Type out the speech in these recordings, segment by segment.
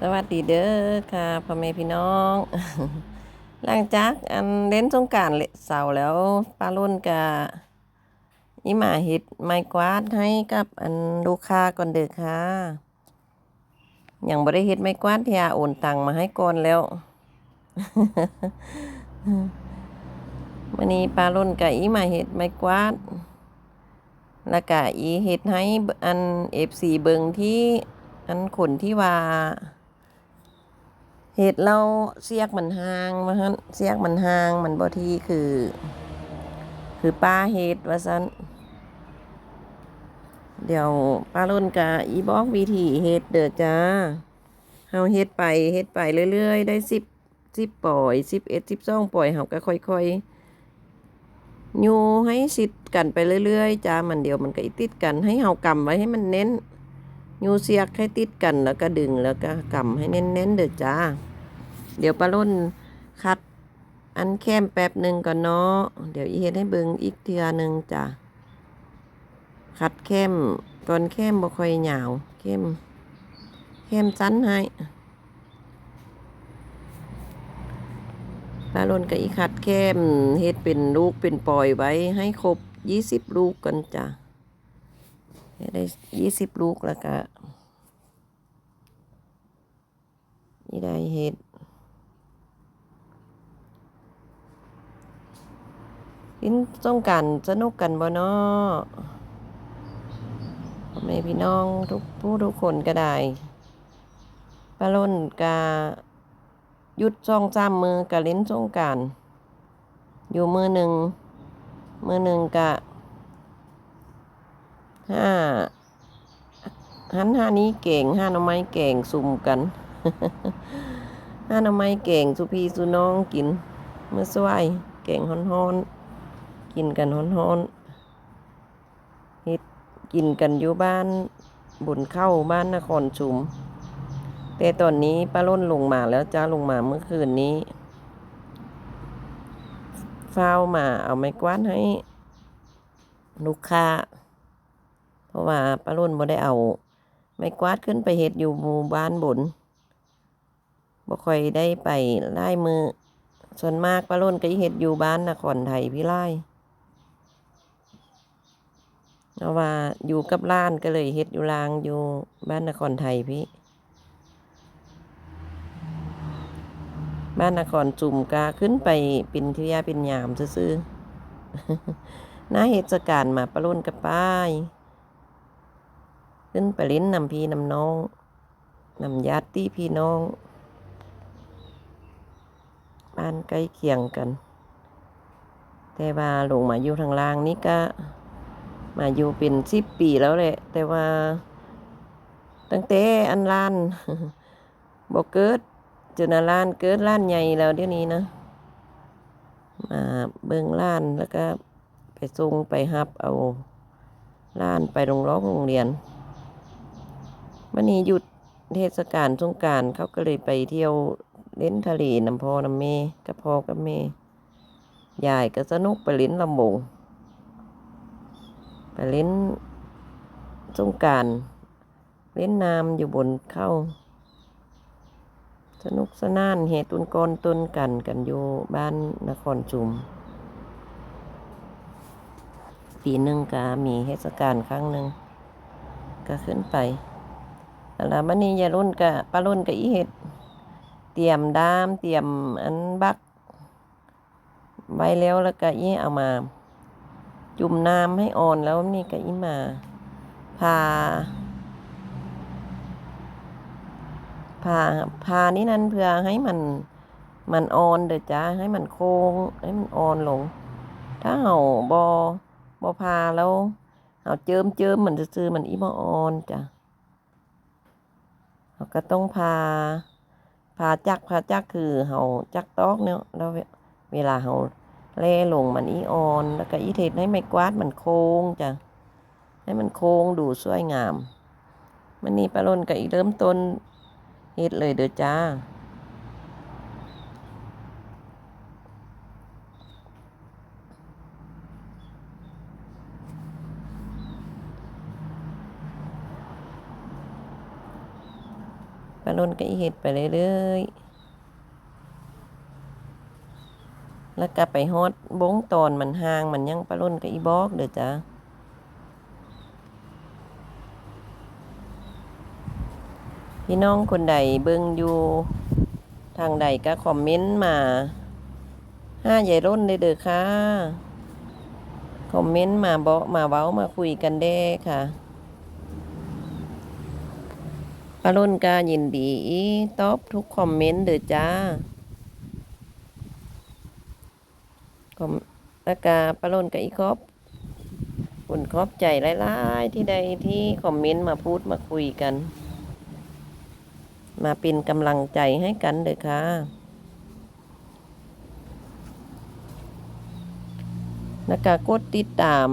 สวัสดีเด้อค่ะพ่อแม่พี่น้อง หลังจากอันเล่นสงการเสาแล้วป้ารุ่นกะอีหมาเฮ็ดไม้กวาดให้กับอันลูกค้าก่อนเด้อค่ะอยังบ่ได้เฮ็ดไม้กวาดที่อาโอนตังมาให้ก่อนแล้วมื้อนี้ป้ารุ่นกะอีหมาเฮ็ดไม้กวาด แล้วก็อีเฮ็ดให้อัน FC เบิงที่อันคนที่ว่า เห็ดเราเสียกมันห่างว่าซั่นเสียกมันห่างมันบ่ที่คือ คือป้าเฮ็ดว่าซั่นเดี๋ยวป้ารุ่นกะอีบอกวิธีเฮ็ดเด้อจ้าเฮาเฮ็ดไปเฮ็ดไปเรื่อยๆ ได้10 10ปล่อย11 12ปล่อยเฮาก็ค่อยๆอยู่ให้สิดกันไปเรื่อยๆจ้ามันเดี๋ยวมันก็ติดกันให้เฮากำไว้ให้มันเน้น ยูเสียกให้ติดกันแล้วก็ดึงแล้วก็กำให้เน้นๆเด้อจ้า เดี๋ยวปลาล่นคัดอันแคมแป๊บหนึ่งก่อนเนาะ เดี๋ยวอีเฮ็ดให้เบิงอีกเทื่อหนึ่งจ้ะ คัดแคมก่อนแคมบ่ค่อยหยาวแคมแคมสั้นให้ปลาล่นก็อีคัดแคมเฮ็ดเป็นลูกเป็นปล่อยไว้ให้ครบยี่สิบลูกก่อนจ้ะ ได้ยี่สิบลูกแล้วก็นี่ได้เห็ดกินต้องกันสนุกกันบ่เนาะพ่อแม่พี่น้องทุกผู้ทุกคนก็ได้ปลาล่นกาหยุดช่องจ้ามมือกะเล่นสงการอยู่มือหนึ่งมือหนึ่งกะ ห้าหันห้านี้เก่งห้าหน่อไม้เก่งสุ่มกันห้าหน่อไม้เก่งสุพีสุน้องกินเมื่อสวายเก่งฮ้อนๆกินกันฮ้อนๆเฮ็ดกินกันอยู่บ้านบุญเข้าบ้านนครชุม แต่ตอนนี้ป้าล้นลงมาแล้วจ้าลงมาเมื่อคืนนี้ฟ้าวมาเอาไม้กวาดให้ลูกค้า ราะว่าป้ารุ่นบ่ได้เอา ไม้กวาดขึ้นไปเฮ็ดอยู่หมู่บ้านบนบ่ค่อยได้ไปไล่มือ ส่วนมากป้ารุ่นก็เฮ็ดอยู่บ้านนครไทยพี่ไล่เพราะว่าอยู่กับร้านก็เลยเฮ็ดอยู่ลางอยู่บ้านนครไทยพี่ บ้านนครจุ่มกาขึ้นไปป็นทิยาป็นยามซื่อๆหน้าเหตุการณ์มาประรุ่นกับป้าย ขึ้นไปเล่นนำพี่นำน้องนำญาติพี่น้องบ้านใกล้เคียงกัน แต่ว่าลงมาอยู่ทางล่างนี่ก็มาอยู่เป็นสิบปีแล้วแหละ แต่ว่า ตั้งแต่อันล้านบ่เกิดจนอันล้านเกิดล้านใหญ่แล้วเดี๋ยวนี้นะ มาเบิ่งล้านแล้วก็ไปส่งไปฮับเอาล้านไปโรงร้องโรงเรียน วันนี้หยุดเทศกาลสงการเขาก็เลยไปเที่ยวเล่นทะเลน้ำพอน้ำเมกับพอกับแม่ยายก็สนุกไปเล่นลำบงไปเล่นสงการเล่นน้ำอยู่บนเข้า สนุกสนานเหตุตุนกรตุนกันกันอยู่บ้านนครชุม ปีหนึ่งก็มีเทศกาลครั้งหนึ่งก็ขึ้นไป แล้วมันนี้ยารุ่นกับป้ารุ่นกับอีเห็ด เตรียมดามเตรียมอันบักไว้แล้วแล้วก็อีเอามา จุ่มน้ำให้อ่อนแล้วนี่ก็อีมาพาพาพานี่นั้นเพื่อให้มันมันอ่อนเด้อจ้าให้มันโค้งให้มันอ่อนลง ถ้าเห่าบอบอพาแล้วเห่าเจิมเจิมมันซื่อมันอีบ่อ่อนจ้ะ เราก็ต้องพาพาจักพาจักคือเฮาจักตอกเนี่ยแล้วเวลาเฮาเล่ลงมันอีออน แล้วก็อีเทศให้ไม่กวาดมันโค้งจ้ะให้มันโค้งดูสวยงาม มันนี่ปลาลนก็อีเริ่มต้นเฮ็ดเลยเด้อจ้า ปลาล่นก็อีเฮ็ดไปเรื่อยๆแล้วก็ไปฮอดบงตอนมันห่างมันยังปลาล่นก็อีบอกเด้อจ้าพี่น้องคนใดเบิ่งอยู่ทางใดก็คอมเมนต์มาห้าใหญ่ร่นเลยเด้อค่ะ คอมเมนต์มาเบามาเว้ามาคุยกันได้ค่ะ ปารุ่นกายินดีตอบทุกคอมเมนต์เด้อจ้าคอมแล้วกาปารุ่นกับอีกอบอุ่นขอบใจหลายๆที่ใดที่คอมเมนต์มาพูดมาคุยกัน มาเป็นกำลังใจให้กันเด้อค่ะ แล้วก็กดติดตาม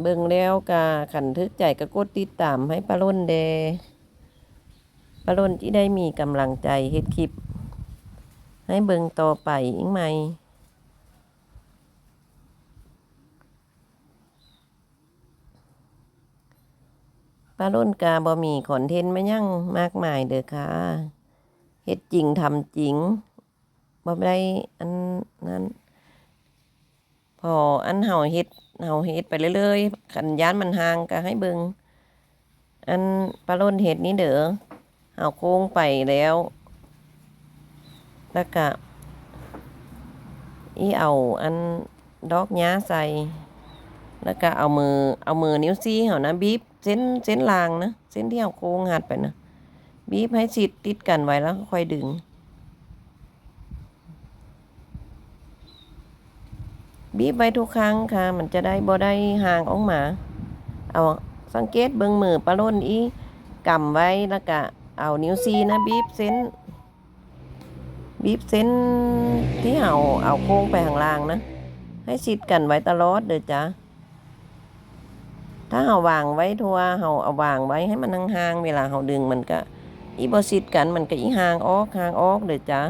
เบิ่งแล้วก็ขันทึกใจก็กดติดตามให้ปาร่นเด ปาร่นที่ได้มีกำลังใจเฮ็ดคลิป ให้เบิงต่อไปอีกไหมปาร่นกาบ่มีคอนเทนต์มายั่งมากมายเด้อค่ะเฮ็ดจริงทำจริงบ่ได้อันนั้น พออันเฮาเฮ็ดเฮาเฮ็ดไปเรื่อยๆขันยานมันห่างก็ให้เบิงอันปลาโลนเฮ็ดนี้เด้อ เฮาโค้งไปแล้ว แล้วก็อีเอาอันดอกหญ้าใส่ แล้วก็เอามือเอามือนิ้วซี่เฮานะบีบเส้นเส้นลางนะเส้นที่เฮาโค้งหัดไปนะบีบให้ชิดติดกันไว้แล้วค่อยดึงบีบไว้ทุกครั้งค่ะ มันจะได้บ่ได้ห่างออกมา เอาสังเกตเบิ่งมือปลาล่นอีกำไว้แล้วก็ เอานิ้วซีนะบีบเส้นบีบเส้นที่เอาเอาโค้งไปข้างล่างนะ ให้ชิดกันไว้ตลอดเด้อจ้ะถ้าเอาวางไว้ทัวเอาเอาวางไว้ให้มันห่างๆเวลาเอาดึงมันก็อีบ่ชิดกันมันก็อีห่างออกห่างออกเด้อจ้ะ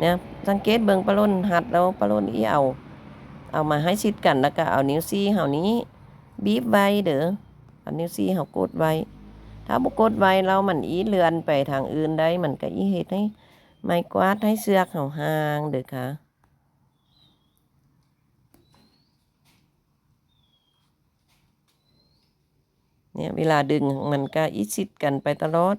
เนี่ยสังเกตเบิ่งปลาล่นหัดแล้วปลาล่นอีเอา เอามาให้ชิดกันแล้วก็เอานิ้วซี่เฮานี้บีบไว้เด้อเอานิ้วซี่เฮากดไว้ ถ้าบ่กดไว้แล้วมันอีเลือนไปทางอื่นได้มันก็อีเฮ็ดให้ไม้กวาดให้เสือกเฮาห่างเด้อค่ะเนี่ยเวลาดึงมันก็อีชิดกันไปตลอด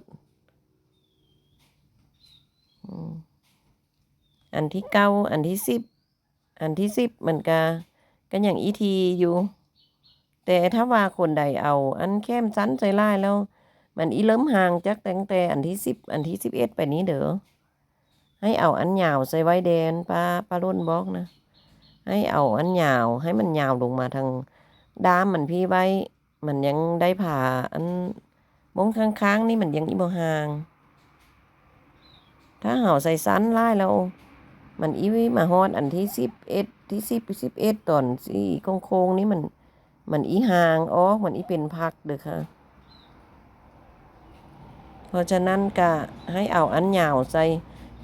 อันที่เก้าอันที่สิบ อันที่สิบมันก็ก็อย่างอีทีอยู่ แต่ถ้าว่าคนใดเอา อันแค้มสันใส่ลายแล้ว มันอีเริ่มห่างจากตั้งแต่อันที่สิบอันที่สิบเอ็ดไปนี้เด้อให้เอาอันยาวใส่ไว้แดนป้าป้ารุ่นบอกนะ ให้เอาอันยาวให้มันยาวลงมาทางด้ามมันพี่ไว้ มันยังได้ผ่าอันมงค้างๆนี่มันยังอีบ่ห่าง ถ้าเห่าใส่สั้นลายแล้ว มันอีวิมาฮอดอันที่สิบเอ็ดที่สิบสิบเอ็ดตอนสี่โค้งๆนี่มัน มันอีห่างออกมันอีเป็นพักเด้อค่ะ เพราะฉะนั้นก็ให้เอาอันยาวใส่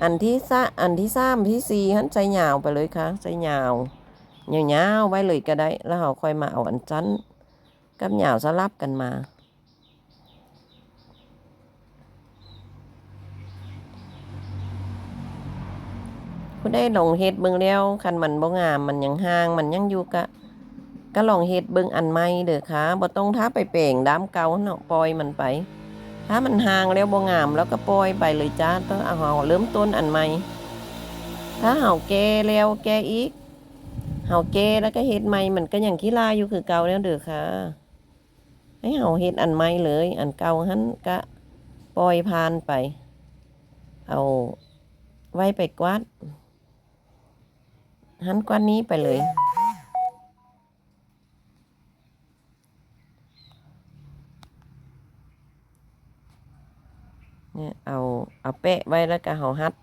อันที่ซะอันที่สามที่สี่หันใส่ยาวไปเลยค่ะใส่ยาวยาวๆไว้เลยก็ได้ แล้วเราค่อยมาเอาอันสั้นกับยาวสลับกันมาผู้ได้ลองเฮ็ดเบิ่งแล้วคันมันบ่งามมันยังห่างมันยังอยู่กะก็ลองเฮ็ดเบิ่งอันใหม่เด้อค่ะบ่ต้องท้าไปแปลงด้ามเก่าเนาะปล่อยมันไป ถ้ามันห่างแล้วบ่งามแล้วก็ปล่อยไปเลยจ้าต้องเอาเฮาเริ่มต้นอันใหม่ ถ้าเฮาแก่แล้วแก่อีกเฮาแก่แล้วก็เฮ็ดใหม่มันก็ยังขี้ลายอยู่คือเก่าแล้วเด้อค่ะ ให้เฮาเฮ็ดอันใหม่เลย อันเก่าหันก็ปล่อยผ่านไป เอาไว้ไปกวาดหันกว่านี้ไปเลย เนี่ยเอาเอาแปะไว้แล้วก็เอาฮัด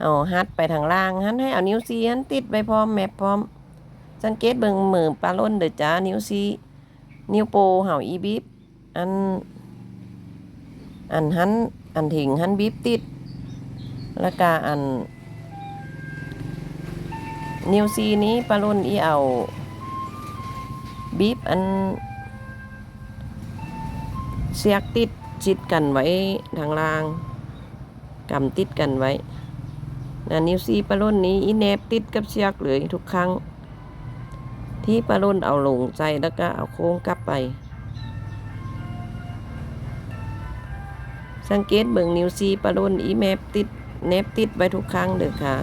เอาฮัดไปทางล่างหันให้เอานิ้วซีหันติดไว้พร้อมแมปพร้อม สังเกตเบิ่งมือปลาล้นเด้อจ้านิ้วซีนิ้วโปเห่าอีบิบอัน อันหันอันถิงหันบิบติด แล้วก็อัน นิ้วซีนี้ปลาล้นอีเอาบีบอันเสียกติด จิตกันไว้ทางล่างกำติดกันไว้นะนิ้วซีปลาล่นนี้อีแนบติดกับเชือกเลยทุกครั้ง ที่ปลาล่นเอาลงใจแล้วก็เอาโค้งกลับไป สังเกตเบิ่งนิ้วซีปลาล่นอีแมบติดแนบติดไว้ทุกครั้งเด้อค่ะ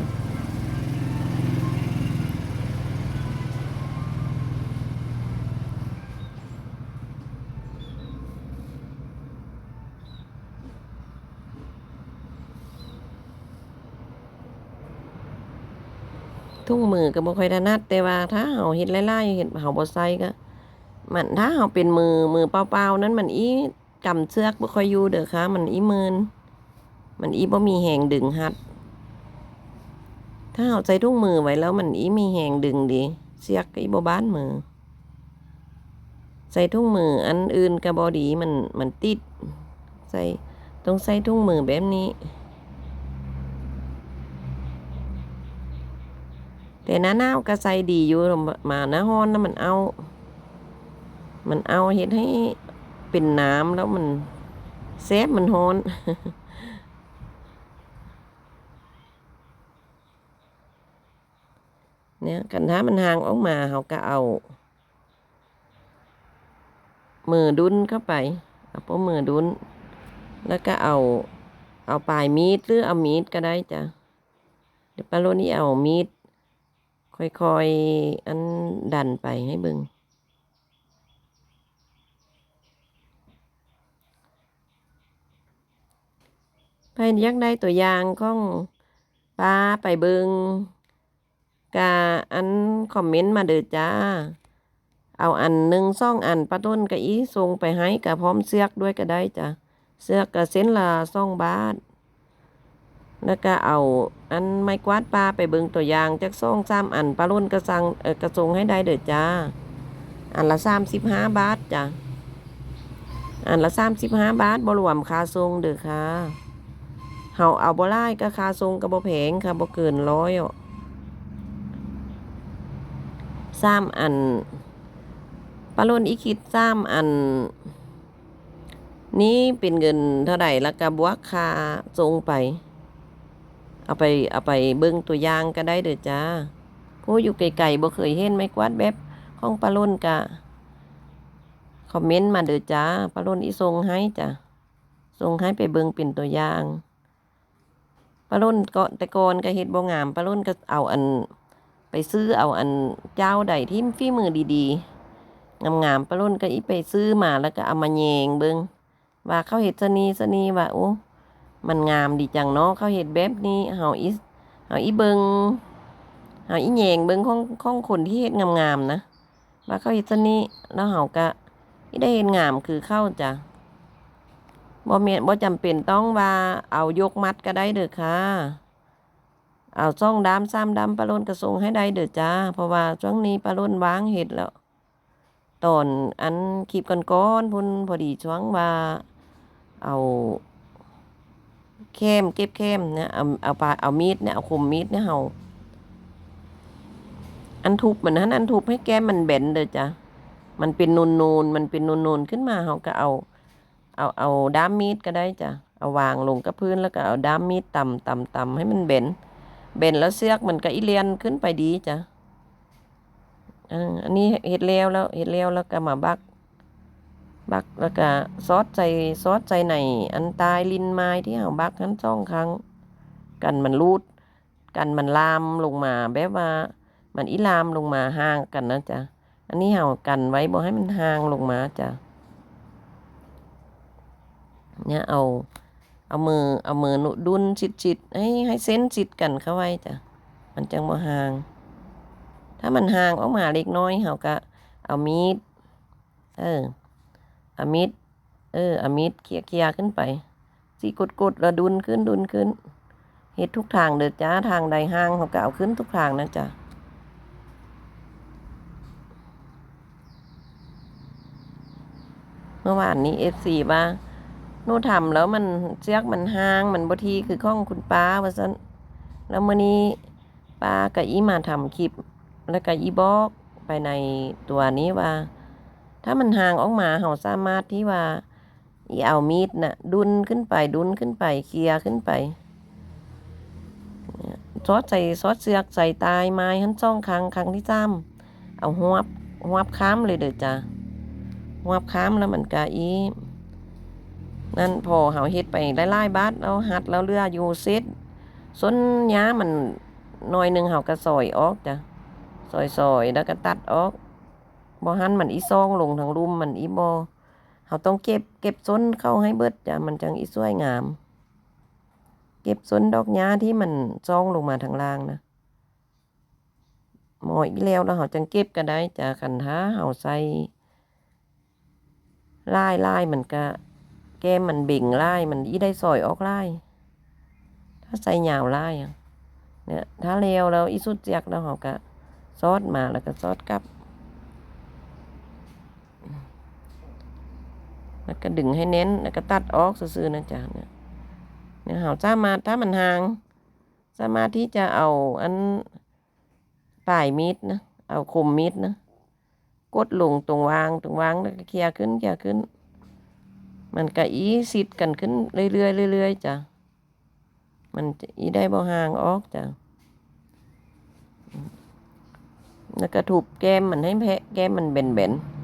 ทุ่งมือก็บ่ค่อยถนัดแต่ว่าถ้าเฮาเฮ็ดไล่ๆเฮ็ดเฮาบ่ใส่ก็มันถ้าเฮาเป็นมือมือเปล่าๆนั้นมันอีกำเชือกบ่ค่อยอยู่เด้อค่ะมันอีมืนมันอีบ่มีแหงดึงหัด ถ้าเฮาใส่ทุ่งมือไว้แล้วมันอีมีแหงดึงดีเชือกอีบ่บ้านมือ ใส่ทุ่งมืออันอื่นก็บ่ดีมันมันติด ใส่ต้องใส่ทุ่งมือแบบนี้ แต่หน้าหนาวก็ใส่ดีอยู่มาหน้าร้อนนะมันเอา มันเอาเฮ็ดให้เป็นน้ำแล้วมันแซ่บมันร้อนเนี่ยกันถ้ามันห่างออกมาเขาก็เอา มือดุนเข้าไปเอาปมือดุนแล้วก็เอาเอาปลายมีดหรือเอามีดก็ได้จ้ะเดี๋ยวปลาโลนี่เอามีด ค่อยๆ อันดันไปให้เบิงไปอยากได้ตัวอย่างของปลาไปเบิงกาอันคอมเมนต์มาเด้อจ้า เอาอันหนึ่งซ่องอันปลาต้นกะอีส่งไปให้กับพร้อมเสือกด้วยก็ได้จ้ะ เสือกกะเส้นละซ่องบาท แล้วก็เอาอันไม้กวาดปลาไปเบิงตัวอย่างจากซ่องสามอันปลาล้นกระสังเออกระทรงให้ได้เด้อจ้า อันละสามสิบห้าบาทจ้ะอันละสามสิบห้าบาทบรวมคาทรงเด้อค่ะเฮาเอาบ่ไล่ก็คาทรงก็บ่แพงค่ะบ่เกินร้อยอะสามอันปลาล้นอีคิดสามอันนี่เป็นเงินเท่าไหร่แล้วก็บวกคาทรงไป เอาไปเอาไปเบิ่งตัวอย่างก็ได้เด้อจ้า ผู้อยู่ไกลๆบ่เคยเห็นไม้กวาดแบบของปลาล่นกะคอมเมนต์มาเด้อจ้าปลาล่นอีส่งให้จ้ะส่งให้ไปเบิ่งเป็นตัวอย่างปลาล่นก็แต่ก่อนก็เฮ็ดบ่งามปลาล่นก็เอาอันไปซื้อเอาอันเจ้าใดที่ฝีมือดีๆ งามๆปลาล่นก็อีไปซื้อมาแล้วก็เอามาแยงเบิ่งว่าเขาเฮ็ดซะนี้ซะนี้ว่าโอ้ มันงามดีจังเนาะเขาเห็ดแบบนี้เฮาอีเฮาอีเบิงเฮาอีแยงเบิงของของคนที่เฮ็ดงามๆนะว่าเขาเฮ็ดซะนี้แล้วเฮาก็อีได้เฮ็ดงามคือเข้าจ้ะบ่แม่นบ่จำเป็นต้องว่าเอายกมัดก็ได้เด้อค่ะ เอาซ่องดำซ้ำดำปลาล้นกระทรงให้ได้เด้อจ้า เพราะว่าช่วงนี้ปลาล้นวางเห็ดแล้ว ตอนอันคลิปก่อนๆพุ่นพอดีช่วงว่าเอา เข้มเก็บเข้มเนี่ยเอาเอาปลาเอามีดเนี่ยเอาคมมีดเนี่ยเฮาอันทุบเหมันนั้นอันทุบให้แก้มมันแบนเด้อจ้ะมันเป็นนูนนูนมันเป็นนูนนูนขึ้นมาเฮาก็เอา เอาเอาด้ามมีดก็ได้จ้ะเอาวางลงกับพื้นแล้วก็เอาด้ามมีดต่ำต่ำต่ำให้มันเบนเบนแล้วเสือกมันก็อีเลียนขึ้นไปดีจ้ะอันนี้เห็ดแล้วแล้วเห็ดแล้วแล้วก็มาบัก บักแล้วก็ซอสใส่ซอสใส่ในอันตายลินไม้ที่เฮาบักทั้งสองครั้ง กันมันรูด กันมันลามลงมาแบบว่า มันอีลามลงมาห่างกันนะจ๊ะอันนี้เฮากันไว้บ่ให้มันห่างลงมาจ้ะเนี่ยเอาเอามือเอามือหนุดุนชิดๆให้ให้เส้นชิดกันเข้าไว้จ้ะมันจังบ่ห่าง ถ้ามันห่างออกมาเล็กน้อยเฮาก็เอามีด เออ อมีดเอออมีดเคลียเคลียขึ้นไปสีกดกดแล้วดุนขึ้นดุนขึ้นเฮ็ดทุกทางเด้อจ้าทางใดห่างเขาก็เอาขึ้นทุกทางนะจ๊ะเมื่อวานนี้เอฟซีว่าหนูทำแล้วมันเชือกมันห่างมันบทีคือข้องคุณป้าว่าซั่นแล้วเมื้อนี้ป้ากับอีมาทำคลิป แล้วก็อีบอกไปในตัวนี้ว่า ถ้ามันห่างออกมาเราสามารถที่ว่าอีเอามีดน่ะดุนขึ้นไปดุนขึ้นไปเคลียร์ขึ้นไปซอสใส่ซอสเสือกใส่ตายไม้หันจ้องครั้งครั้งที่จ้ำเอาหัวบหัวบค้ามเลยเด้อจ้ะหัวบค้ามแล้วมันกะอีนั่นพอเฮาเฮ็ดไปหลายๆบาทเอาหัดแล้วเรืออยู่เสร็จส้นหญ้ามันหน่อยหนึ่งเฮาก็ซอยออกจ้ะซอยๆแล้วก็ตัดออก บ่หันมันอีซองลงทางรุมมันอีบ่เฮาต้องเก็บเก็บส้นเข้าให้เบิดจ้ะมันจังอีสวยงาม เก็บส้นดอกหญ้าที่มันซองลงมาทางล่างนะหมออีแล้วแล้วเฮาจังเก็บก็ได้จ้ะคันถ้าเฮาใส่ลายลายมันก็แก้มมันเบ่งไล่มันอีได้ซอยออกไล่ถ้าใส่ยาวไล่อะเนี่ยถ้าเร็วแล้วอีสุดเจียกแล้วเขาก็ซอสมาแล้วก็ซอสกลับ แล้วก็ดึงให้เน้น แล้วก็ตัดออกซื่อๆนะจ๊ะเนี่ยเนี่ยเขาสามารถถ้ามันห่าง สามารถที่จะเอาอันปลายมีดนะ เอาคมมีดนะ กดลงตรงวางตรงวางแล้วก็เคลียร์ขึ้นเคลียร์ขึ้น มันก็อีซิดกันขึ้นเรื่อยๆเรื่อยๆจ้ะ มันจะอีได้บ่ห่างออกจ้ะแล้วก็ถูบแก้มมันให้แพะแก้มมันเบนๆ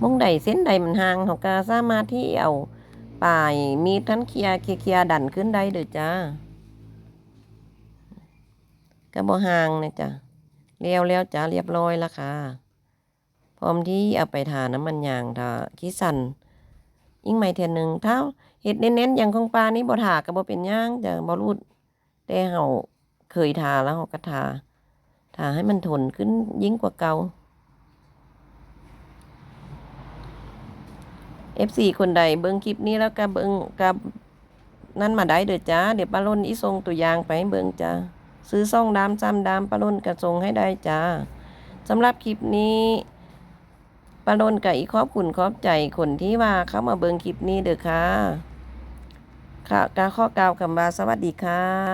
มองใดเส้นใดมันห่างเขาก็สามารถที่เอาปลายมีดทั้นเคลียร์เคลียร์เคลียดันขึ้นได้เด้อจ้าก็บ่ห่างนะจ้ะเลี้ยวแล้วจ้าเรียบร้อยแล้วค่ะพร้อมที่เอาไปทาน้ำมันยางทาขี้สันยิ่งไม่เทียนหนึ่งถ้าเห็ดเน้นๆอย่างของปลานี่บ่ทาก็บ่เป็นย่างจ้ะบ่รูดแต่เฮาเคยทาแล้วเฮาก็ทาทาให้มันทนขึ้นยิ่งกว่าเก่า FC คนใดเบิ่งคลิปนี้แล้วก็เบิ่งกับนั่นมาได้เด้อจ้า เดี๋ยวป้าล้นอีส่งตัวอย่างไปให้เบิ่งจ้า ซื้อซ่องดามซ้ำดามป้าล้นกระส่งให้ได้จ้าสำหรับคลิปนี้ป้าล้นกับอีขอบคุณขอบใจคนที่ว่าเข้ามาเบิ่งคลิปนี้เด้อค่ะค่ะการข้อกล่าวคำว่าสวัสดีค่ะ